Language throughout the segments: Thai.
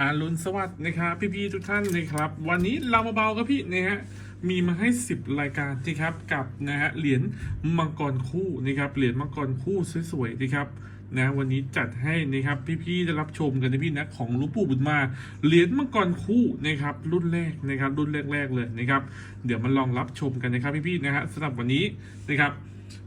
อารุณสวัสดิ์นะครับพี่ๆทุกท่านนะครับ วันนี้เรามาเบาครับพี่นะฮะมีมาให้ 10 รายการนะครับกับนะฮะเหรียญมังกรคู่นะครับเหรียญมังกรคู่สวยๆนะครับนะวันนี้จัดให้นะครับพี่ๆได้รับชมกันนะพี่นะของลุงปู่บุญมาเหรียญมังกรคู่นะครับรุ่นแรกนะครับรุ่นแรกๆเลยนะครับเดี๋ยวมาลองรับชมกันนะครับพี่ๆนะฮะสำหรับวันนี้นะครับ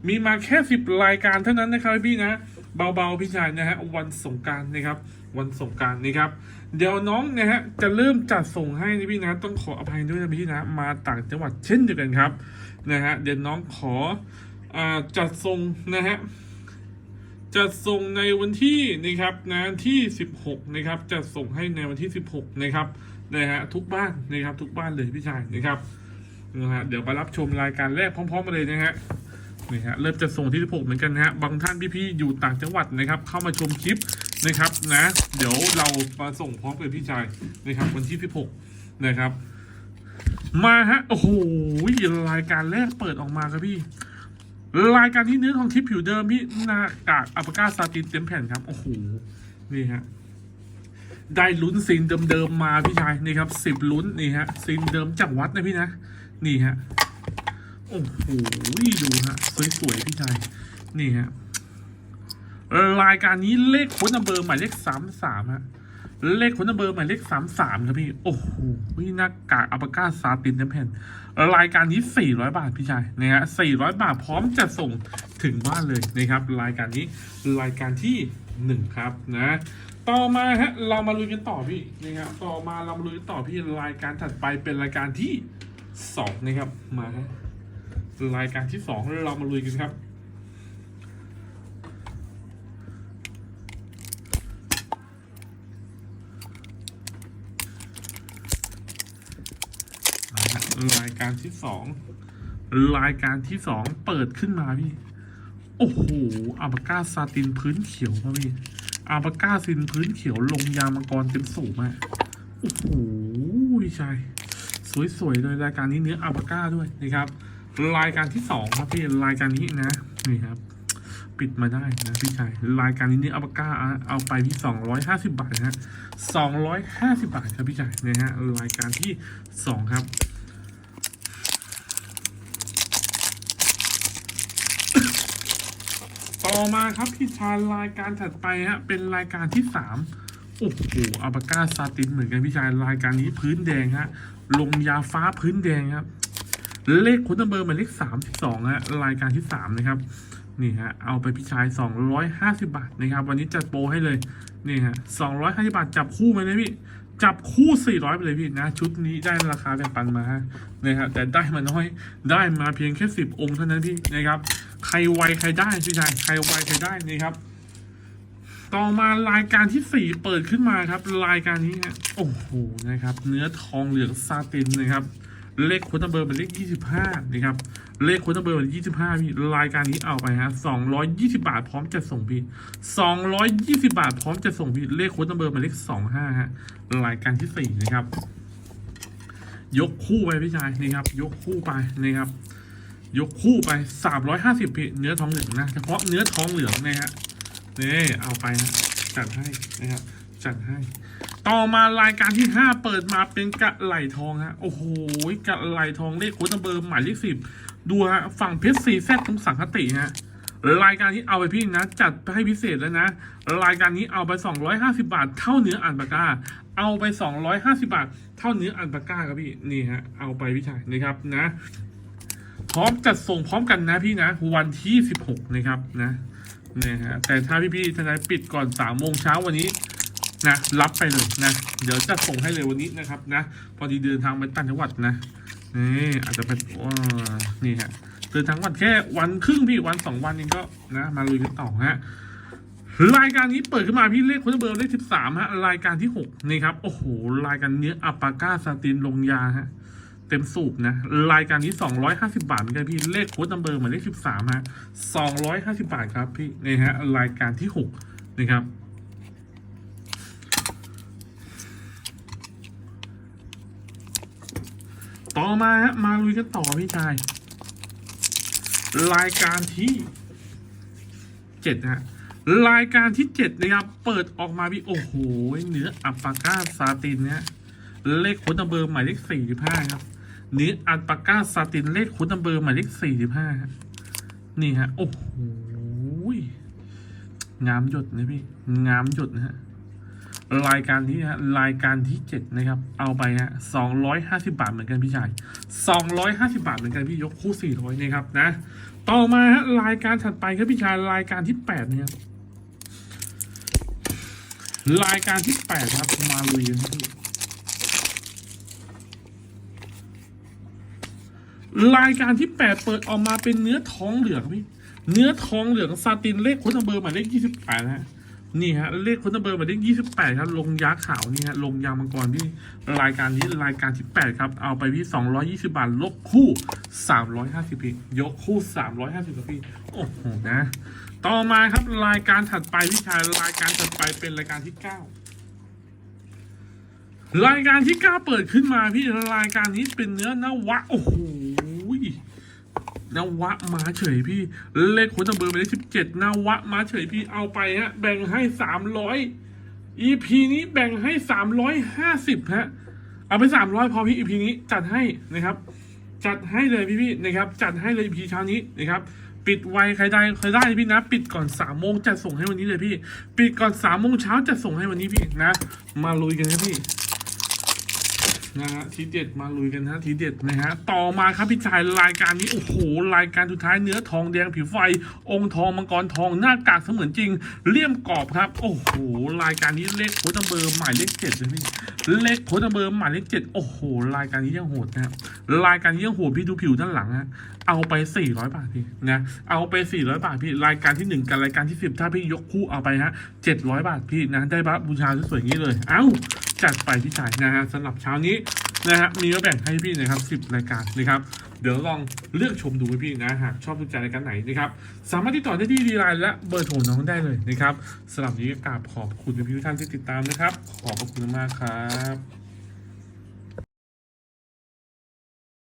มีมาแค่สิบรายการเท่านั้นนะครับพี่นะ เบาๆพี่ชายนะฮะวันสงการนะครับ วันสงการนะครับ เดี๋ยวน้องนะฮะจะเริ่มจัดส่งให้นะพี่นะต้องขออภัยด้วยนะพี่นะมาต่างจังหวัดเช่นเดียวกันครับนะฮะเดี๋ยวน้องขออาจัดส่งนะฮะจัดส่งในวันที่นะครับนะที่ 16 นะครับจัดส่งให้ในวันที่ 16 นะครับนะฮะทุกบ้านนะครับทุกบ้านเลยพี่ชายนะครับนะฮะเดี๋ยวมารับชมรายการแรกพร้อมๆกันเลยนะฮะ นี่ฮะเริ่มจะส่งที่ 16 เหมือนกันนะฮะบางท่านพี่ๆอยู่ต่างจังหวัดนะครับ เข้ามาชมคลิปนะครับนะ เดี๋ยวเรามาส่งพร้อมกับพี่ชายนะครับ วันที่ 16 นะครับ มาฮะโอ้โหรายการแรกเปิดออกมาครับพี่รายการที่เนื้อทองทิพย์ผิวเดิมพี่หน้ากากอัปปากาซาตินเต็มแผ่นครับโอ้โหนี่ฮะได้ลุ้นซีนเดิมๆมาพี่ชายนี่ครับสิบลุ้นนี่ฮะซีนเดิมจากวัดนะพี่นะนี่ฮะ โอ้โหดูฮะ สวยๆพี่ชาย นี่ฮะ รายการนี้เลขค้นนัมเบอร์หมายเลขสามสามฮะ เลขค้นนัมเบอร์หมายเลขสามสามครับพี่ โอ้โหหน้ากากอัปปากาซาตินเต็มแผ่น รายการนี้สี่ร้อยบาทพี่ชายนะฮะสี่ร้อยบาทพร้อมจะส่งถึงบ้านเลยนะครับ รายการนี้รายการที่หนึ่งครับนะต่อมาฮะเรามาลุยกันต่อพี่นะครับต่อมาเรามาลุยกันต่อพี่รายการถัดไปเป็นรายการที่สองนะครับมาฮะ รายการที่สองเรามาลุยกันครับ รายการที่สองรายการที่สองเปิดขึ้นมาพี่ โอ้โหอาบาก้าซาตินพื้นเขียวครับพี่อาบาก้าซินพื้นเขียวลงยามังกรเต็มสูงอะโอ้โหพี่ชายสวยๆเลยรายการนี้เนื้ออาบาก้าด้วยนะครับ รายการที่สองครับพี่รายการนี้นะนี่ครับ ปิดมาได้นะพี่ชายรายการนี้เนื้ออาบาก้าเอาไปที่สองร้อยห้าสิบบาทนะฮะสองร้อยห้าสิบบาทครับพี่ชายนะฮะรายการที่สองครับต่อมาครับพี่ชายรายการถัดไปฮะเป็นรายการที่สามโอ้โหอาบาก้าซาตินเหมือนกันพี่ชายรายการนี้พื้นแดงฮะลงยาฟ้าพื้นแดงครับ เลขคุณเบอร์หมายเลขสามสิบสองฮะรายการที่สามนะครับนี่ฮะเอาไปพี่ชายสองร้อยห้าสิบาทนะครับ วันนี้จัดโปรให้เลยนี่ฮะสองร้อยห้าสิบาทจับคู่ไหมนะพี่จับคู่สี่ร้อยไปเลยพี่นะ ชุดนี้ได้ราคาแบ่งปันมาฮะนะครับแต่ได้มาน้อยได้มาเพียงแค่สิบองค์เท่านั้นพี่นะครับ ใครไวใครได้พี่ชายใครไวใครได้นี่ครับต่อมารายการที่สี่เปิดขึ้นมาครับ รายการนี้ฮะโอ้โหนะครับ เนื้อทองเหลืองซาตินนะครับ เลขคุณเบอร์เป็นเลขยี่สิบห้านะครับ เลขคุณเบอร์เป็นยี่สิบห้าพี่รายการนี้เอาไปฮะสองร้อยยี่สิบาทพร้อมจะส่งพี่สองร้อยยี่สิบาทพร้อมจะส่งพี่เลขคุณเบอร์เป็นเลขสองห้าฮะรายการที่สี่นะครับ ยกคู่ไปพี่ชายนี่ครับ ยกคู่ไปนะครับ ยกคู่ไปสามร้อยห้าสิบพี่เนื้อทองเหลืองนะเฉพาะเนื้อทองเหลืองนะฮะนี่เอาไปนะจัดให้นะครับจัดให้ ต่อมารายการที่ห้าเปิดมาเป็นกะไหลทองฮะ โอ้โหกะไหลทองเลขโค้ดเบอร์หมายเลขสิบดูฮะฝั่งเพชรซีแซตตรงสังคติฮะรายการนี้เอาไปพี่นะ จัดให้พิเศษแล้วนะ รายการนี้เอาไป 250 บาท เท่าเนื้ออันปากา เอาไป 250 บาท เท่าเนื้ออันปากาครับพี่นี่ฮะเอาไปพี่ชายนะครับนะ พร้อมจัดส่งพร้อมกันนะพี่นะ วันที่ 16 นะครับนะนะฮะแต่ถ้าพี่ๆทนายปิดก่อน3โมงเช้าวันนี้ นะรับไปเลยนะ เดี๋ยวจะส่งให้เลยวันนี้นะครับนะ พอดีเดินทางไปต่างจังหวัดนะนี่อาจจะเป็นว้านี่ฮะเดินทางวันแค่วันครึ่งพี่วันสองวันเองก็นะมาลุยกันต่อฮะรายการนี้เปิดขึ้นมาพี่เลขคุณเบอร์เลขสิบสามฮะรายการที่หกนี่ครับโอ้โหรายการเนื้ออัปปาก้าซาตินลงยาฮะเต็มสูบนะรายการนี้ 250 บาทเหมือนกันพี่เลขโค้ดนัมเบอร์หมายเลข13ฮะ250 บาทครับพี่นี่ฮะรายการที่ 6 นะครับ ต่อมาฮะมาลุยกันต่อพี่ชาย รายการที่7ฮะรายการที่เจ็ดนะครับ เปิดออกมาพี่โอ้โหเนื้ออัปปาก้าซาตินเนี่ยเลขคุนัมเบอร์หมายเลขสี่สิบห้าครับเนื้ออัลปาก้าซาตินเลขคุนัมเบอร์หมายเลขสี่สิบห้านี่ฮะโอ้โหงามหยดนะพี่งามหยดนะฮะ รายการนี้ฮะรายการที่เจ็ดนะครับ เอาไปฮะสองร้อยห้าสิบาทเหมือนกันพี่ชายสองร้อยห้าสิบาทเหมือนกันพี่ยกคู่สี่ร้อยนะครับนะ ต่อมาฮะรายการถัดไปครับพี่ชายรายการที่แปดนะครับรายการที่แปดครับมาลุยกันครับพี่รายการที่แปดเปิดออกมาเป็นเนื้อท้องเหลืองพี่ เนื้อท้องเหลืองซาตินเลขคุณเบอร์หมายเลขยี่สิบแปดฮะ นี่ฮะเลขคุณเบอร์หมายเลขยี่สิบแปดครับ ลงยาขาวนี่ฮะลงยามังกรพี่รายการนี้รายการที่แปดครับเอาไปพี่สองร้อยี่สิบาทลบคู่สามร้อยห้าสิบพี่ยกคู่สามร้อยห้าสิบพี่โอ้โหนะ ต่อมาครับรายการถัดไปพี่ชายรายการถัดไปเป็นรายการที่เก้ารายการที่เก้าเปิดขึ้นมาพี่รายการนี้เป็นเนื้อนวะโอ้โห นวะมาเฉยพี่ เลขคนตำเบอร์ไปได้สิบเจ็ดนวะมาเฉยพี่เอาไปฮะ แบ่งให้สามร้อย EP นี้แบ่งให้สามร้อยห้าสิบฮะ เอาไปสามร้อยพอพี่ EP นี้จัดให้นะครับ จัดให้เลยพี่พี่นะครับ จัดให้เลย EP เช้านี้นะครับปิดไวใครได้ใครได้พี่นะ ปิดก่อนสามโมงจัดส่งให้วันนี้เลยพี่ ปิดก่อนสามโมงเช้าจัดส่งให้วันนี้พี่นะ มาลุยกันครับพี่ นะฮะทีเด็ดมาลุยกันฮะทีเด็ดนะฮะต่อมาครับพี่ชายรายการนี้โอ้โหรายการสุดท้ายเนื้อทองแดงผิวไฟ องค์ทองมังกรทองหน้ากากเสมือนจริงเลี่ยมกรอบครับ โอ้โหรายการนี้เลขโคตรเบอร์หมายเลขเจ็ดเลยพี่เลขโคตรเบอร์หมายเลขเจ็ดโอ้โหรายการนี้ยังโหดนะรายการนี้ยังโหดพี่ดูผิวด้านหลังฮะเอาไปสี่ร้อยบาทพี่นะ เอาไปสี่ร้อยบาทพี่รายการที่หนึ่งกับรายการที่สิบถ้าพี่ยกคู่เอาไปฮะเจ็ดร้อยบาทพี่นะ ได้บับูชาสวยๆอย่างนี้เลย เอ้า จัดไปพี่ชายนะฮะสำหรับเช้านี้นะฮะมีมาแบ่งให้พี่นะครับสิบรายการนะครับเดี๋ยวลองเลือกชมดูให้พี่นะหากชอบถูใจรายการไหนนะครับสามารถติดต่อได้ที่ดีไลน์และเบอร์โทรน้องได้เลยนะครับสำหรับนี้ก็กราบขอบคุณพี่ทุกท่านที่ติดตามนะครับ ขอบคุณมากครับ